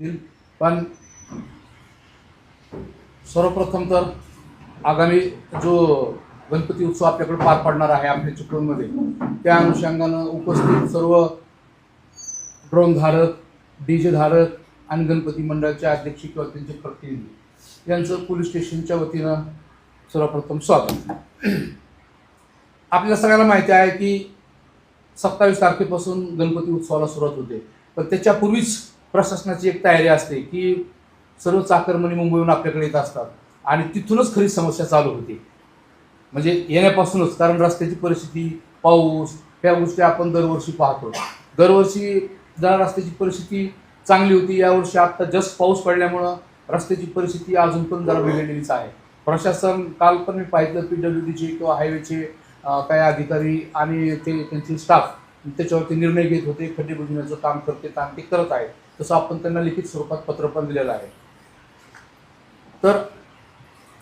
पण सर्वप्रथम तर आगामी जो गणपती उत्सव आपल्याकडे पार पडणार आहे आपल्या चिपळूणमध्ये त्या अनुषंगानं उपस्थित सर्व ड्रोन धारक डी जे धारक आणि गणपती मंडळाचे अध्यक्ष किंवा त्यांचे प्रतिनिधी यांचं पोलीस स्टेशनच्या वतीनं सर्वप्रथम स्वागत. आपल्याला सगळ्यांना माहिती आहे की सत्तावीस तारखेपासून गणपती उत्सवाला सुरुवात होते. पण त्याच्यापूर्वीच प्रशासनाची एक तयारी असते की सर्व चाकरमणी मुंबईहून आपल्याकडे येत असतात आणि तिथूनच खरी समस्या चालू होती. म्हणजे येण्यापासूनच कारण रस्त्याची परिस्थिती पाऊस ह्या गोष्टी आपण दरवर्षी पाहतो. दरवर्षी जरा रस्त्याची परिस्थिती चांगली होती यावर्षी आत्ता जस्ट पाऊस पडल्यामुळं रस्त्याची परिस्थिती अजून पण जरा बिघडलेलीच आहे. प्रशासन काल पण मी पाहिलं पी डब्ल्यू डीचे किंवा हायवेचे काही अधिकारी आणि ते त्यांचे स्टाफ त्याच्यावरती निर्णय घेत होते खड्डे बुजण्याचं काम करते आणि ते करत आहेत. तसं आपण त्यांना लिखित स्वरूपात पत्र पण दिलेलं आहे. तर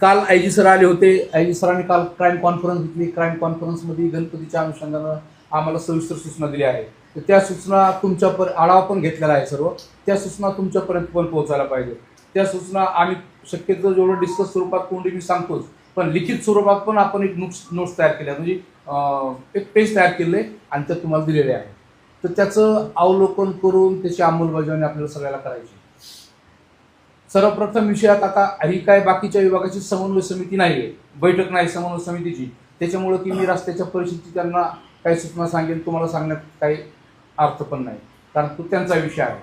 काल आय जी सर आले होते. आय जी सरांनी काल क्राईम कॉन्फरन्स घेतली. क्राईम कॉन्फरन्समध्ये गणपतीच्या अनुषंगानं आम्हाला सविस्तर सूचना दिल्या आहेत तर त्या सूचना तुमच्यापर आढावा पण घेतलेला आहे सर्व. त्या सूचना तुमच्यापर्यंत पण पोहोचायला पाहिजे. त्या सूचना आम्ही शक्यतो जेवढं डिस्कस स्वरूपात कोणती मी सांगतोच पण लिखित स्वरूपात पण आपण एक नोट्स नोट्स तयार केल्या. म्हणजे एक पेज तयार केले आणि त्या तुम्हाला दिलेले आहे तर त्याचं अवलोकन करून त्याची अंमलबजावणी आपल्याला सगळ्याला करायची. सर्वप्रथम विषयात आता ही काय बाकीच्या विभागाची समन्वय समिती नाही आहे बैठक नाही समन्वय समितीची. त्याच्यामुळं की मी रस्त्याच्या परिस्थिती त्यांना काही सूचना सांगेन तुम्हाला सांगण्यात काही अर्थ पण नाही. कारण तो त्यांचा विषय आहे.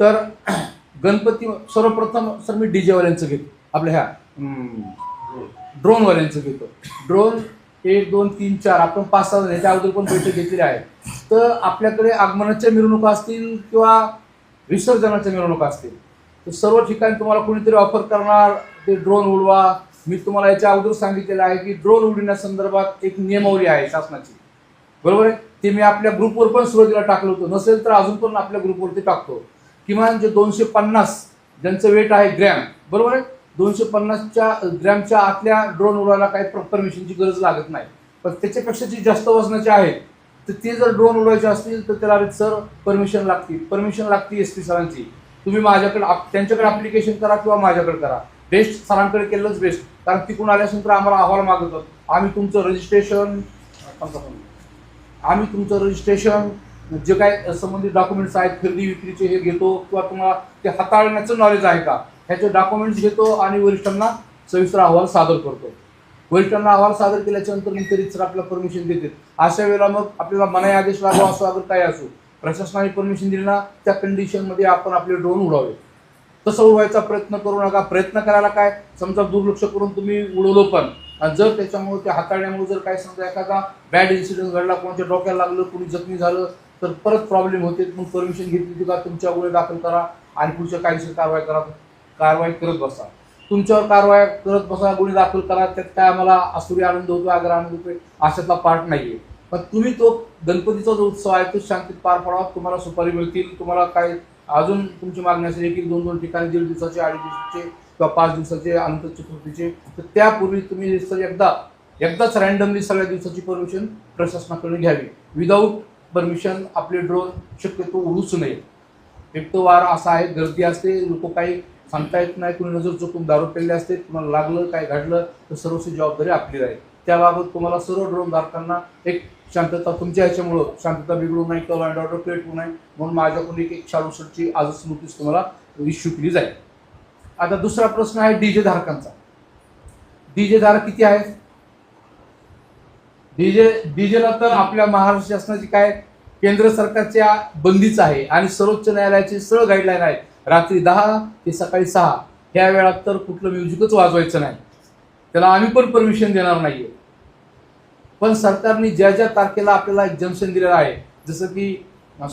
तर गणपती सर्वप्रथम सर मी डी जेवाल्यांचं घेतो. आपल्या ह्या ड्रोनवाल्यांचं घेतो. ड्रोन एक दोन तीन चार आपण पाच सहा जण याच्या अगोदर पण बैठक घेतलेली आहे. तर आपल्याकडे आगमनाच्या मिरवणुका असतील किंवा विसर्जनाच्या मिरवणुका असतील तर सर्व ठिकाणी तुम्हाला कोणीतरी ऑफर करणार ते ड्रोन उडवा. मी तुम्हाला याच्या अगोदर सांगितलेलं आहे की ड्रोन उडविण्यासंदर्भात एक नियमावली आहे शासनाची. बरोबर आहे? ते मी आपल्या ग्रुपवर पण सुरुवातीला टाकलं होतं. नसेल तर अजून पण आपल्या ग्रुपवरती टाकतो. किमान जे दोनशे पन्नास ज्यांचं वेट आहे ग्रॅम बरोबर आहे? दोनशे पन्नासच्या ग्रॅमच्या आतल्या ड्रोन उडवायला काही परमिशनची गरज लागत नाही. पण त्याच्यापेक्षा जी जास्त वजनाचे आहेत तर ते जर ड्रोन उडवायचे असतील तर त्याला सर परमिशन लागते परमिशन लागते एस पी सरांची तुम्ही माझ्याकडे आप- त्यांच्याकडे अप्लिकेशन करा किंवा माझ्याकडे करा. बेस्ट सरांकडे केलंच बेस्ट कारण तिकडून आल्यानंतर आम्हाला अहवाल मागवतात. आम्ही तुमचं रजिस्ट्रेशन आम्ही तुमचं रजिस्ट्रेशन जे काय संबंधित डॉक्युमेंट्स आहेत खरेदी विक्रीचे हे घेतो किंवा तुम्हाला ते हाताळण्याचं नॉलेज आहे का? ह्याचे डॉक्युमेंट्स घेतो आणि वरिष्ठांना सविस्तर अहवाल सादर करतो. वरिष्ठांना अहवाल सादर केल्याच्यानंतर मी मग ते सर आपल्याला परमिशन देते अशा वेळेला मग आपल्याला मनाई आदेश लागू असो अगर काय असो प्रशासनाने परमिशन दिली ना त्या कंडिशनमध्ये आपण आपले ड्रोन उडावे तसं उडवायचा प्रयत्न करू नका. प्रयत्न करायला काय? समजा दुर्लक्ष करून तुम्ही उडवलं पण आणि जर त्याच्यामुळे ते हाताळण्यामुळे जर काय समजा एखादा बॅड इन्सिडेंट घडला कोणाच्या डोक्याला लागलं कोणी जखमी झालं तर परत प्रॉब्लेम होते मग परमिशन घेतली का तुमच्या गुन्हे दाखल करा आणि पुढच्या कायदेशीर कारवाई करा. कारवाई करत बसा. तुमच्यावर कारवाया करत बसा गुन्हे दाखल करा त्यात काय आम्हाला असुरी आनंद होतो आगर आनंद होतोय अशातला पार्ट नाहीये. पण तुम्ही तो गणपतीचा जो उत्सव आहे तो शांतीत पार पडावा तुम्हाला सुपारी मिळतील तुम्हाला काय अजून तुमची मागणी असेल एक एक दोन दोन ठिकाणी दीड दिवसाचे अडीच दिवसाचे किंवा पाच दिवसाचे अनंत चतुर्थीचे तर त्यापूर्वी तुम्ही सर एकदा एकदाच रॅन्डमली सगळ्या दिवसाची परमिशन प्रशासनाकडे घ्यावी. विदाऊट परमिशन आपले ड्रोन शक्यतो उडूच नये. एक तो वार असा आहे गर्दी असते लोक काही सांगता येत नाही कुणी नजर चुकून दारू पेरले असते तुम्हाला लागलं काय घडलं तर सर्वस्वी जबाबदारी आपली राहील. त्याबाबत तुम्हाला सर्व ड्रोन धारकांना एक शांतता तुमच्या ह्याच्यामुळं शांतता बिघडू नाही किंवा लँड ऑर्डर क्रिएट होऊ नये म्हणून माझ्याकडून एक एक शालूसरची आजच नोटीस तुम्हाला इश्यू केली जाईल. आता दुसरा प्रश्न आहे डीजे धारकांचा. डीजे धारक किती आहेत? डीजे डीजेला तर आपल्या महाराष्ट्र शासनाची काय केंद्र सरकारच्या बंदीच आहे आणि सर्वोच्च न्यायालयाची सरळ गाईडलाईन आहे. रात्री दहा ते सकाळी सहा. ह्या वेळात तर कुठलं म्युझिकच वाजवायचं नाही. त्याला आम्ही पण परमिशन देणार नाहीये. पण सरकारने ज्या ज्या तारखेला आपल्याला एक्झम्शन दिलेलं आहे जसं की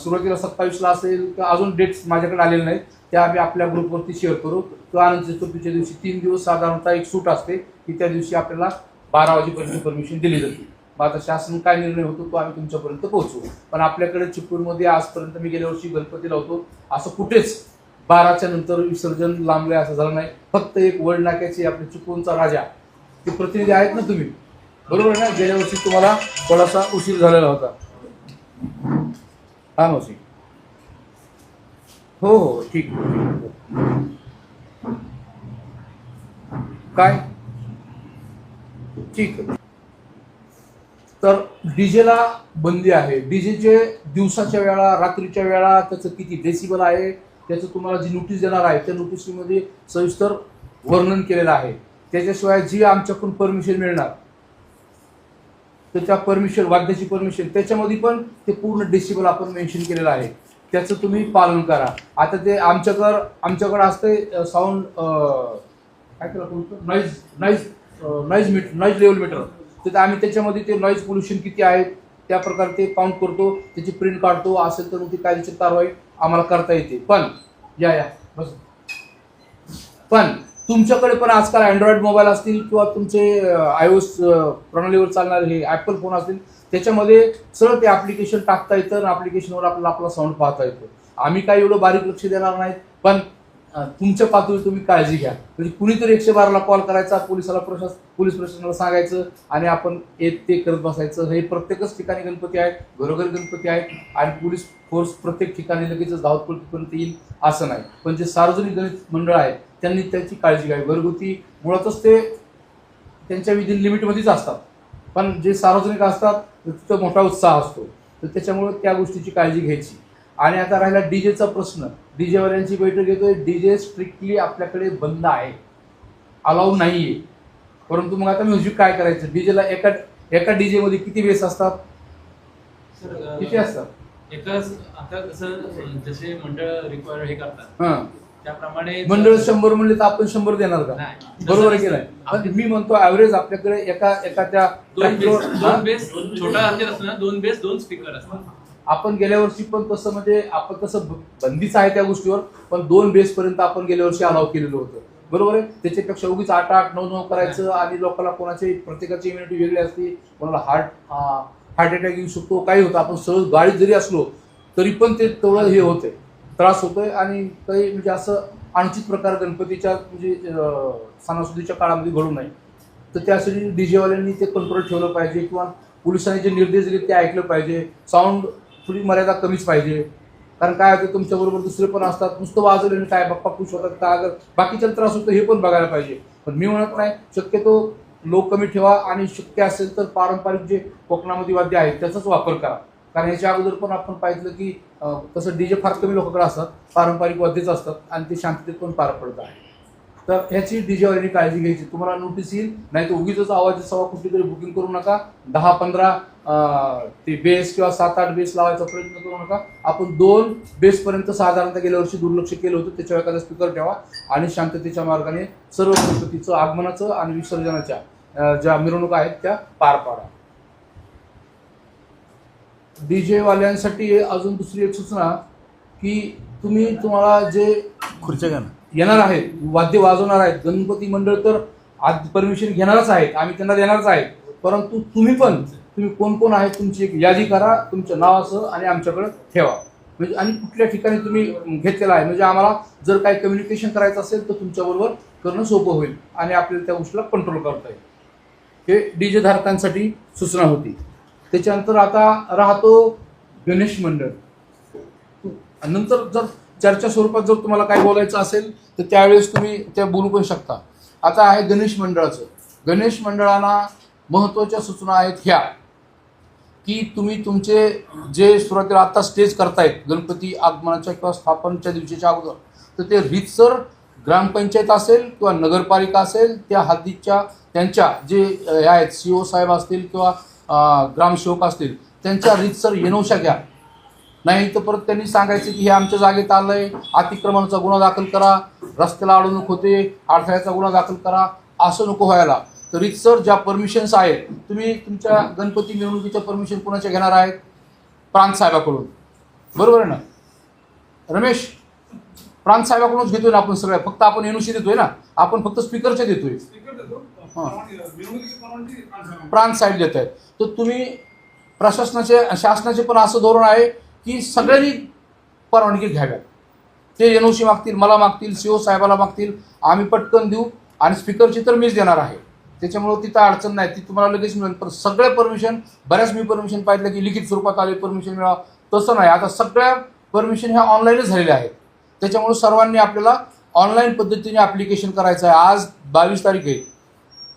सुरुवातीला सत्तावीसला असेल किंवा अजून डेट्स माझ्याकडे आलेले नाहीत त्या आम्ही आपल्या ग्रुपवरती शेअर करू. किंवा अनंत चतुर्थीच्या दिवशी तीन दिवस साधारणतः एक सूट असते की त्या दिवशी आपल्याला बारा वाजेपर्यंत परमिशन दिली जाते. मग आता शासन काय निर्णय होतो तो आम्ही तुमच्यापर्यंत पोहोचू पण आपल्याकडे चिपळूणमध्ये आजपर्यंत मी गेल्या वर्षी गणपती लावतो असं कुठेच बाराच्या नंतर विसर्जन लांबले असं झालं नाही. फक्त एक वड नाक्याची आपली चिपळूणचा राजा ते प्रतिनिधी आहेत ना तुम्ही? बरोबर आहे ना? गेल्या वर्षी तुम्हाला थोडासा उशीर झालेला होता. हा मावशी. हो हो ठीक काय? ठीक. तर डीजेला बंदी आहे. डीजेचे दिवसाच्या वेळा रात्रीच्या वेळा त्याचं किती डेसिबल आहे? त्याचं तुम्हाला जी नोटीस देणार आहे त्या नोटीसमध्ये सविस्तर वर्णन केलेलं आहे. त्याच्याशिवाय जी आमच्याकडून परमिशन मिळणार तर त्या परमिशन वाद्याची परमिशन त्याच्यामध्ये पण ते पूर्ण डेसिबल आपण मेन्शन केलेलं आहे. त्याचं तुम्ही पालन करा. आता ते आमच्याकडं आमच्याकडं असते साऊंड काय त्याला बोलतो noise noise noise meter noise level meter तर आम्ही त्याच्यामध्ये ते नॉईज पोल्युशन किती आहे त्या प्रकारे ते काउंट करतो त्याची प्रिंट काढतो असेल तर मग ती कायदेशीर कारवाई आम्हाला करता येते. पण या या बस. पण तुमच्याकडे पण आजकाल अँड्रॉइड मोबाईल असतील किंवा तुमचे आयओएस प्रणालीवर चालणारे हे ॲपल फोन असतील त्याच्यामध्ये सरळ ते ॲप्लिकेशन टाकता येतं आणि ॲप्लिकेशनवर आपल्याला आपला साऊंड पाहता येतो. आम्ही काय एवढं बारीक लक्ष देणार नाहीत पण तुमच्या पातळीवर तुम्ही काळजी घ्या. म्हणजे कुणीतरी एकशे बाराला कॉल करायचा पोलिसाला प्रशास पोलीस प्रशासनाला सांगायचं आणि आपण येत ते करत बसायचं. हे प्रत्येकच ठिकाणी गणपती आहेत घरोघरी गणपती आहेत आणि पोलीस फोर्स प्रत्येक ठिकाणी लगेचच धावतपळतीपर्यंत येईल असं नाही. पण जे सार्वजनिक गणित मंडळ आहे त्यांनी त्याची काळजी घ्यावी. घरगुती मुळातच ते त्यांच्या विदिन लिमिटमध्येच असतात. पण जे सार्वजनिक असतात तिथं मोठा उत्साह असतो. तर त्याच्यामुळे त्या गोष्टीची काळजी घ्यायची. आणि आता राहिला डीजेचा प्रश्न. डीजेवाल्यांची बैठक येतोय डीजे स्ट्रिक्टली आपल्याकडे बंद आहे. अलाउड नाही आहे परंतु मग आता म्युझिक काय करायचं? डीजेला एका एका डीजे मध्ये किती बेस असतात? किती असतात? एकाच आता कसं जसे मंडळ रिक्वायर हे करतात त्याप्रमाणे मंडळ शंभर म्हणले तर आपण शंभर देणार का. बरोबर आहे की तसं नाही? नसतं. पण मी म्हणतो ऍव्हरेज आपल्याकडे एका एका त्या दोन बेस ट्रॅक्टरवर-? दोन बेस छोटा दोन बेस दोन स्पीकर असतात. आपण गेल्या वर्षी पण तसं म्हणजे आपण तसं बंदीच आहे त्या गोष्टीवर पण दोन बेस पर्यंत आपण गेल्या वर्षी अलाव केलेलं होतं. बरोबर आहे? त्याच्यापेक्षा उगीच आठ आठ नऊ नऊ करायचं आणि लोकांना कोणाची प्रत्येकाची इम्युनिटी वेगळी असते. कोणाला हार्ट हार्ट अटॅक येऊ शकतो काही होतं. आपण सहज गाडीत जरी असलो तरी पण ते तेवढं हे होतंय. त्रास होतोय आणि काही म्हणजे असं अनुचित प्रकार गणपतीच्या म्हणजे सणासुदीच्या काळामध्ये घडू नये. तर त्यासाठी डीजेवाल्यांनी ते कंट्रोल ठेवलं पाहिजे किंवा पोलिसांनी जे निर्देश दिले ते ऐकलं पाहिजे. साऊंड थोडी मर्यादा कमीच पाहिजे. कारण काय होतं तुमच्याबरोबर दुसरे पण असतात. नुसतं वाजवलेलं काय बाप्पा खुश होतात काय अगर बाकीच्या त्रास होतो हे पण बघायला पाहिजे. पण मी म्हणत नाही शक्यतो लोक कमी ठेवा आणि शक्य असेल तर पारंपरिक जे कोकणामध्ये वाद्य आहेत त्याचाच वापर करा. कारण याच्या अगोदर पण आपण पाहिलं की तसं तसं डीजे फार कमी लोकांकडे असतात पारंपरिक वाद्यच असतात आणि ते शांततेत पण पार पडत आहे तर ह्याची डीजेवाल्यांनी काळजी घ्यायची. तुम्हाला नोटीस येईल. नाही तर उगीच आवाज सवा कुठेतरी बुकिंग करू नका. दहा पंधरा ते बेस किंवा सात आठ बेस लावायचा प्रयत्न करू नका. आपण दोन बेसपर्यंत साधारणतः गेल्या वर्षी दुर्लक्ष केलं होतं. त्याच्यावर एखादा स्पीकर ठेवा आणि शांततेच्या मार्गाने सर्व गणपतीचं आगमनाचं आणि विसर्जनाच्या ज्या मिरवणुका आहेत त्या पार पाडा. डीजेवाल्यांसाठी अजून दुसरी एक सूचना की तुम्ही तुम्हाला जे खुर्च्या घ्या ना. येणार आहेत वाद्य वाजवणार आहेत. गणपती मंडळ तर आज परमिशन घेणारच आहेत. आम्ही त्यांना देणारच आहेत. परंतु तुम्ही पण तुम्ही कोण कोण आहेत तुमची एक यादी करा. तुमच्या नावासह आणि आमच्याकडे ठेवा. म्हणजे आणि कुठल्या ठिकाणी तुम्ही घेतलेला आहे. म्हणजे आम्हाला जर काही कम्युनिकेशन करायचं असेल तर तुमच्याबरोबर करणं सोपं होईल. आणि आपल्याला त्या गोष्टीला कंट्रोल करता येईल. हे डीजे धारकांसाठी सूचना होती. त्याच्यानंतर आता राहतो गणेश मंडळ. नंतर जर चर्चा स्वरूपात जर तुम्हाला काय बोलायचं असेल तर त्यावेळेस तुम्ही त्या बोलू पण शकता. आता आहे गणेश मंडळाचं. गणेश मंडळांना महत्त्वाच्या सूचना आहेत ह्या. की तुम्ही तुमचे जे सुरुवातीला आत्ता स्टेज करतायत गणपती आगमनाच्या किंवा स्थापनच्या दिवशीच्या अगोदर तर ते रीतसर ग्रामपंचायत असेल किंवा नगरपालिका असेल त्या हद्दीच्या त्यांच्या जे अ, हे आहेत सी ओ साहेब असतील किंवा ग्रामसेवक असतील त्यांच्या रीतसर येनोशा घ्या. नाही तर परत त्यांनी सांगायचं की हे आमच्या जागेत आलंय. अतिक्रमणाचा गुन्हा दाखल करा. रस्त्याला अडवणूक होते अडथळ्याचा गुन्हा दाखल करा. असं नको व्हायला. तर रितसर ज्या परमिशन्स आहेत तुम्ही तुमच्या गणपती मिरवणुकीच्या परमिशन कोणाच्या घेणार आहेत? प्रांत साहेबाकडून. बरोबर आहे ना? रमेश प्रांत साहेबाकडूनच घेतोय ना आपण सगळ्या? फक्त आपण एनओसी देतोय ना? आपण फक्त स्पीकरचे देतोय. प्रांत साहेब देत आहेत तर तुम्ही प्रशासनाचे शासनाचे पण असं धोरण आहे की सगळ्यांनी परवानगी घ्याव्यात. ते एन सी मागतील मला मागतील सी ओ साहेबाला मागतील. आम्ही पटकन देऊ आणि स्पीकरची तर मीच देणार आहे. त्याच्यामुळं तिथं अडचण नाही. ती तुम्हाला लगेच मिळेल. पण सगळे परमिशन बऱ्याच मी परमिशन पाहिलं की लिखित स्वरूपात आले परमिशन मिळावं. तसं नाही. आता सगळ्या परमिशन ह्या ऑनलाईनच झालेल्या आहेत. त्याच्यामुळे सर्वांनी आपल्याला ऑनलाईन पद्धतीने ॲप्लिकेशन करायचं आहे. आज बावीस तारीख आहे.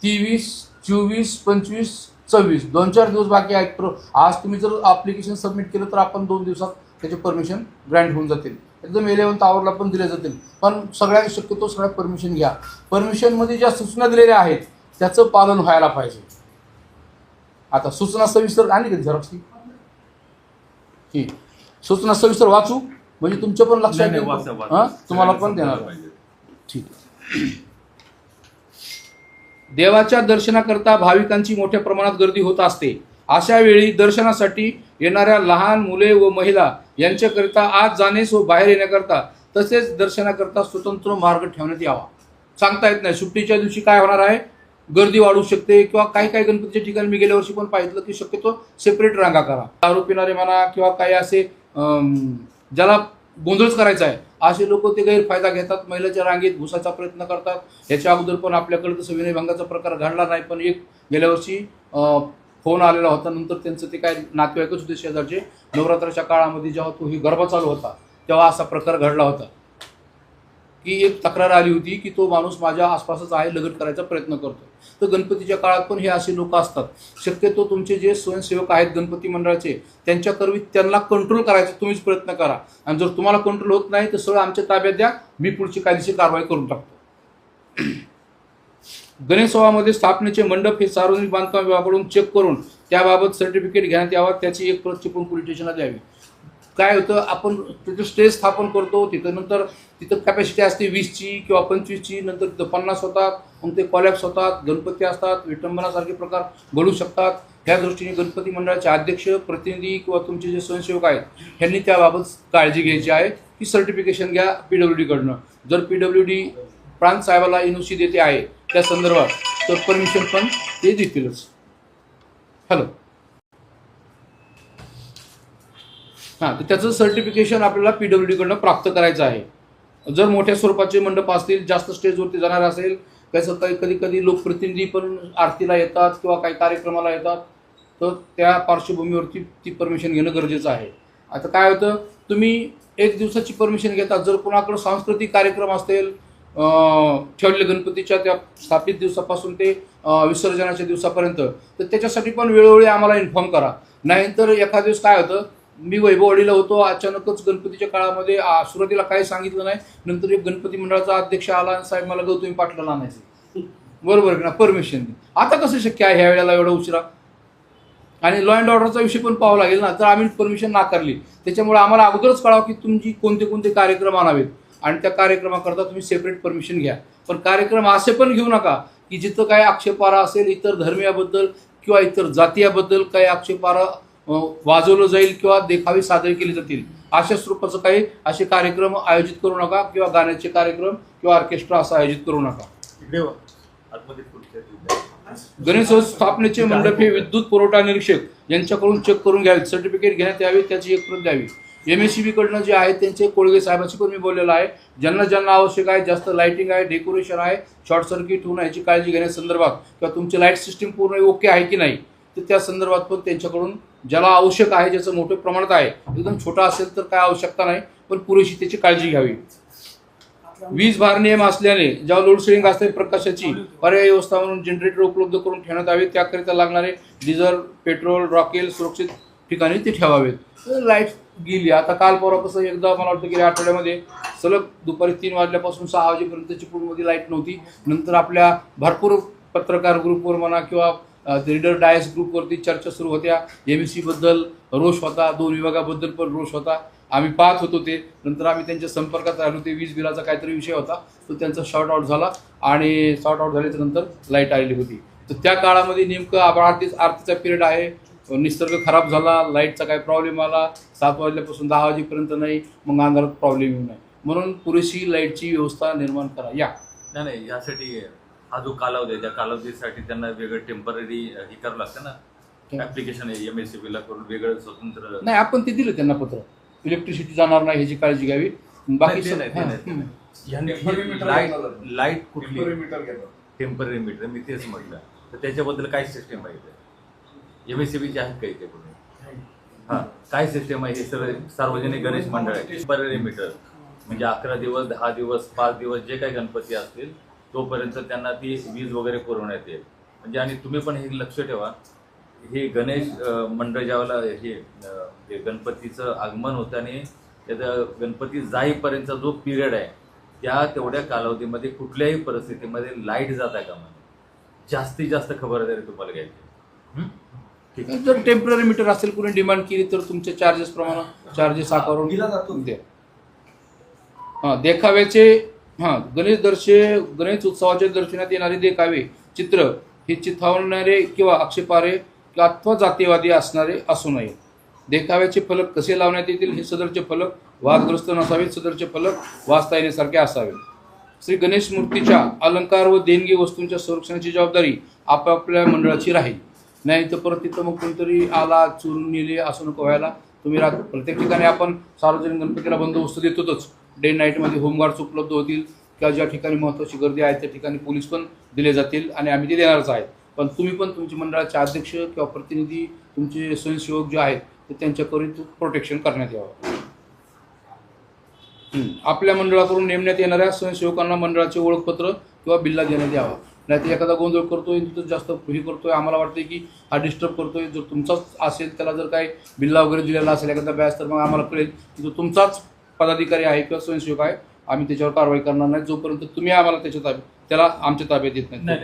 तेवीस चोवीस पंचवीस सव्वीस. दोन चार दिवस बाकी आहेत. तर आज तुम्ही जर ॲप्लिकेशन सबमिट केलं तर आपण दोन दिवसात त्याचे परमिशन ग्रँट होऊन जातील. एकदम इलेवन्थ आवरला पण दिले जातील. पण सगळ्या शक्यतो सगळ्या परमिशन घ्या. परमिशनमध्ये ज्या सूचना दिलेल्या आहेत त्याचं पालन व्हायला पाहिजे. आता सूचना सविस्तर आणि कधी झेरॉक्स ती ठीक सूचना सविस्तर वाचू. म्हणजे तुमच्या पण लक्षात येईल. तुम्हाला पण देणार. पाहिजे. ठीक. देवाच्या दर्शनाकरता भाविकांची मोठ्या प्रमाणात गर्दी होत असते. अशा वेळी दर्शनासाठी येणाऱ्या लहान मुले व महिला यांच्याकरिता आत जाण्यास व बाहेर येण्याकरता तसेच दर्शनाकरता स्वतंत्र मार्ग ठेवण्यात यावा. सांगता येत नाही. सुट्टीच्या दिवशी काय होणार आहे? गर्दी वाढू शकते किंवा काही काही गणपतीच्या ठिकाणी मी गेल्या वर्षी पण पाहिलं की शक्यतो सेपरेट रांगा करा. दारू पिणारे म्हणा किंवा काही असे ज्याला गोंधळच करायचा आहे. असे लोक ते गैरफायदा घेतात महिलेच्या रांगेत घुसाचा प्रयत्न करतात. याच्या अगोदर पण आपल्याकडे तसं विनयभंगाचा प्रकार घडला नाही पण एक गेल्या वर्षी फोन आलेला होता. नंतर त्यांचं ते काय नातेवाईकच होते शेजारचे. नवरात्राच्या काळामध्ये जेव्हा तो ही गर्भ चालू होता तेव्हा असा प्रकार घडला होता. की एक तक्रार आली होती की तो माणूस माझ्या आसपासच आहे लगट करायचा प्रयत्न करतो. तर गणपतीच्या काळात पण हे असे लोक असतात. शक्यतो तुमचे जे स्वयंसेवक आहेत गणपती मंडळाचे त्यांच्या करवी त्यांना कंट्रोल करायचा तुम्हीच प्रयत्न करा. आणि जर तुम्हाला कंट्रोल होत नाही तर सगळं आमच्या ताब्यात द्या मी पुढची कायदेशीर कारवाई करून टाकतो. गणेशोत्सवामध्ये स्थापनेचे मंडप हे सार्वजनिक बांधकाम विभागाकडून चेक करून त्याबाबत सर्टिफिकेट घेण्यात यावं त्याची एक प्रत चिपळूण पोलीस स्टेशनला द्यावी. काय होतं आपण तिथं स्टेज स्थापन करतो तिथं नंतर तिथं कॅपॅसिटी असते वीसची किंवा पंचवीसची नंतर तिथं पन्नास होतात मग ते कॉलॅप्स होतात गणपती असतात विटंबनासारखे प्रकार घडू शकतात. त्या दृष्टीने गणपती मंडळाचे अध्यक्ष प्रतिनिधी किंवा तुमचे जे स्वयंसेवक आहेत ह्यांनी त्याबाबत काळजी घ्यायची आहे की सर्टिफिकेशन घ्या पी डब्ल्यू डीकडनं जर पी डब्ल्यू डी प्रांत साहेबाला एनओसी देते आहे त्या संदर्भात तर परमिशन पण ते देतीलच. हॅलो हां तर त्याचं सर्टिफिकेशन आपल्याला पी डब्ल्यू डीकडनं प्राप्त करायचं आहे. जर मोठ्या स्वरूपाचे मंडप असतील जास्त स्टेजवरती जाणार असेल कसं काही कधी कधी लोकप्रतिनिधी पण आरतीला येतात किंवा काही कार्यक्रमाला येतात तर त्या पार्श्वभूमीवरती ती परमिशन घेणं गरजेचं आहे. आता काय होतं तुम्ही एक दिवसाची परमिशन घेता जर कोणाकडं सांस्कृतिक कार्यक्रम असतील ठेवले गणपतीच्या त्या स्थापित दिवसापासून ते विसर्जनाच्या दिवसापर्यंत तर त्याच्यासाठी पण वेळोवेळी आम्हाला इन्फॉर्म करा. नाहीतर एखाद दिवस काय होतं मी वैभववाडीला होतो. अचानकच गणपतीच्या काळामध्ये सुरुवातीला काही सांगितलं नाही. नंतर एक गणपती मंडळाचा अध्यक्ष आला आणि साहेब मला गौतमी पाटलाला आणायचे. बरोबर ना? परमिशन आता कसं शक्य आहे ह्या वेळेला एवढा उशिरा? आणि लॉ अँड ऑर्डरचा विषय पण पाहावा लागेल ना? तर आम्ही परमिशन नाकारली त्याच्यामुळे आम्हाला अगोदरच कळावं की तुमची कोणते कोणते कार्यक्रम आणावेत. आणि त्या कार्यक्रमाकरता तुम्ही सेपरेट परमिशन घ्या. पण कार्यक्रम असे पण घेऊ नका की जिथं काही आक्षेपारा असेल इतर धर्मियाबद्दल किंवा इतर जातीयाबद्दल काही आक्षेपारा वाजवलं जाईल किंवा देखावे सादर केले जातील. अशा स्वरूपाचं काही असे कार्यक्रम आयोजित करू नका किंवा गाण्याचे कार्यक्रम किंवा ऑर्केस्ट्रा असं आयोजित करू नका. गणेशोत्सव स्थापनेचे मंडप हे विद्युत पुरवठा निरीक्षक यांच्याकडून चेक करून घ्यावेत सर्टिफिकेट घेण्यात यावे त्याची एक प्रत द्यावी. एम एस सी बीकडनं जे आहे त्यांचे कोळगे साहेबांशी पण मी बोललेलो आहे. ज्यांना ज्यांना आवश्यक आहे जास्त लाईटिंग आहे डेकोरेशन आहे शॉर्ट सर्किट होणं याची काळजी घेण्यासंदर्भात किंवा तुमची लाइट सिस्टीम पूर्ण ओके आहे की नाही तर त्या संदर्भात पण त्यांच्याकडून ज्याला आवश्यक आहे ज्याचं मोठं प्रमाणात आहे एकदम छोटा असेल तर काय आवश्यकता नाही पण पुरेशी त्याची काळजी घ्यावी. वीज भार नियम असल्याने ज्या लोडशेडिंग असते प्रकाशाची पर्यायी व्यवस्था म्हणून जनरेटर उपलब्ध करून ठेवण्यात यावे त्याकरिता लागणारे डिझेल पेट्रोल रॉकेल सुरक्षित ठिकाणी ते ठेवावेत. लाइट गेली. आता काल परवा कसं एकदा मला वाटतं गेल्या आठवड्यामध्ये सलग दुपारी तीन वाजल्यापासून सहा वाजेपर्यंत चिपळूणमध्ये लाइट नव्हती. नंतर आपल्या भरपूर पत्रकार ग्रुपवर म्हणा किंवा रिडर डायस ग्रुपवरती चर्चा सुरू होत्या. एम एस सीबद्दल रोष होता. दोन विभागाबद्दल पण रोष होता. आम्ही पाहत होतो ते. नंतर आम्ही त्यांच्या संपर्कात राहिलो. ते वीज बिलाचा काहीतरी विषय होता. तो त्यांचा शॉर्ट आउट झाला आणि शॉर्ट आउट झाल्याच्यानंतर लाइट आलेली होती. तर त्या काळामध्ये नेमकं आपण आरतीचा पिरियड आहे. निसर्ग खराब झाला. लाईटचा काय प्रॉब्लेम आला. सात वाजल्यापासून दहा वाजेपर्यंत नाही. मग अंधारात प्रॉब्लेम येऊ नये. म्हणून पुरेशी लाईटची व्यवस्था निर्माण करा. या. नाही नाही. यासाठी हा जो कालावधी आहे त्या कालावधीसाठी त्यांना वेगळं टेंपररी हे करावं लागतं ना? ऍप्लिकेशन आहे एम एस सी बीला करून वेगळं स्वतंत्र नाही आपण ते दिलं त्यांना पत्र. इलेक्ट्रिसिटी जाणार नाही ह्याची काळजी घ्यावी. बाकी नाही, ते नाही, ते नाही. यांनी लाइट लाइट कुठली? मीटर घेतो टेंपररी मीटर मी तेच म्हटलं. तर त्याच्याबद्दल काय सिस्टीम आहे एम एस सी बीचे आहेत काही ते पुढे हा. काय सिस्टीम आहे हे सगळं सार्वजनिक गणेश मंडळ आहे. टेंपररी मीटर म्हणजे अकरा दिवस दहा दिवस पाच दिवस जे काही गणपती असतील तोपर्यंत त्यांना ती वीज वगैरे पुरवण्यात येईल. म्हणजे आणि तुम्ही पण हे लक्ष ठेवा. हे गणेश मंडळ ज्यावेळेला हे गणपतीचं आगमन होतं आणि त्याचं गणपती जाईपर्यंतचा जो पिरियड आहे त्या तेवढ्या कालावधीमध्ये कुठल्याही परिस्थितीमध्ये लाइट जात आहे का म्हणजे जास्तीत जास्त खबरदारी तुम्हाला घ्यायची हं? ठीक आहे. जर टेंपररी मीटर असेल कोणी डिमांड केली तर तुमच्या चार्जेस प्रमाणे चार्जेस आकारून दिला जातो. द्या. हां देखाव्याचे हां गणेश दर्शे गणेश उत्सवाच्या दर्शनात येणारे देखावे चित्र हे चिथावणारे किंवा आक्षेपारे किंवा अथवा जातीवादी असणारे असू नये. देखाव्याचे फलक कसे लावण्यात येतील हे सदरचे फलक वादग्रस्त नसावेत सदरचे फलक वाचता येण्यासारखे असावे श्री गणेश मूर्तीच्या अलंकार व देणगी वस्तूंच्या संरक्षणाची जबाबदारी आपापल्या मंडळाची राहील. नाही तर परत तिथं मग कोणतरी आला चुरून नेले असं नको व्हायला. तुम्ही रात प्रत्येक ठिकाणी आपण सार्वजनिक गणपतीला बंदोबस्त देतोच डे नाईटमध्ये होमगार्ड्स उपलब्ध होतील किंवा ज्या ठिकाणी महत्त्वाची गर्दी आहे त्या ठिकाणी पोलीस पण दिले जातील आणि आम्ही ते देणारच आहेत. पण तुम्ही पण तुमचे मंडळाचे अध्यक्ष किंवा प्रतिनिधी तुमचे स्वयंसेवक जे आहेत ते त्यांच्याकडून प्रोटेक्शन करण्यात यावं. आपल्या मंडळाकडून नेमण्यात येणाऱ्या स्वयंसेवकांना मंडळाचे ओळखपत्र किंवा बिल्ला देण्यात यावा. नाही तर एखादा गोंधळ करतोय तिथं जास्त हे करतोय आम्हाला वाटतंय की हा डिस्टर्ब करतोय. जर तुमचाच असेल त्याला जर काही बिल्ला वगैरे दिलेला असेल एखादा बॅच तर मग आम्हाला कळेल की तो तुमचाच पदाधिकारी आहे किंवा स्वयंसेवक आहे आम्ही त्याच्यावर कारवाई करणार नाही. जोपर्यंत तुम्ही आम्हाला त्याच्या ताब्यात त्याला आमच्या ताब्यात येत नाही नाही,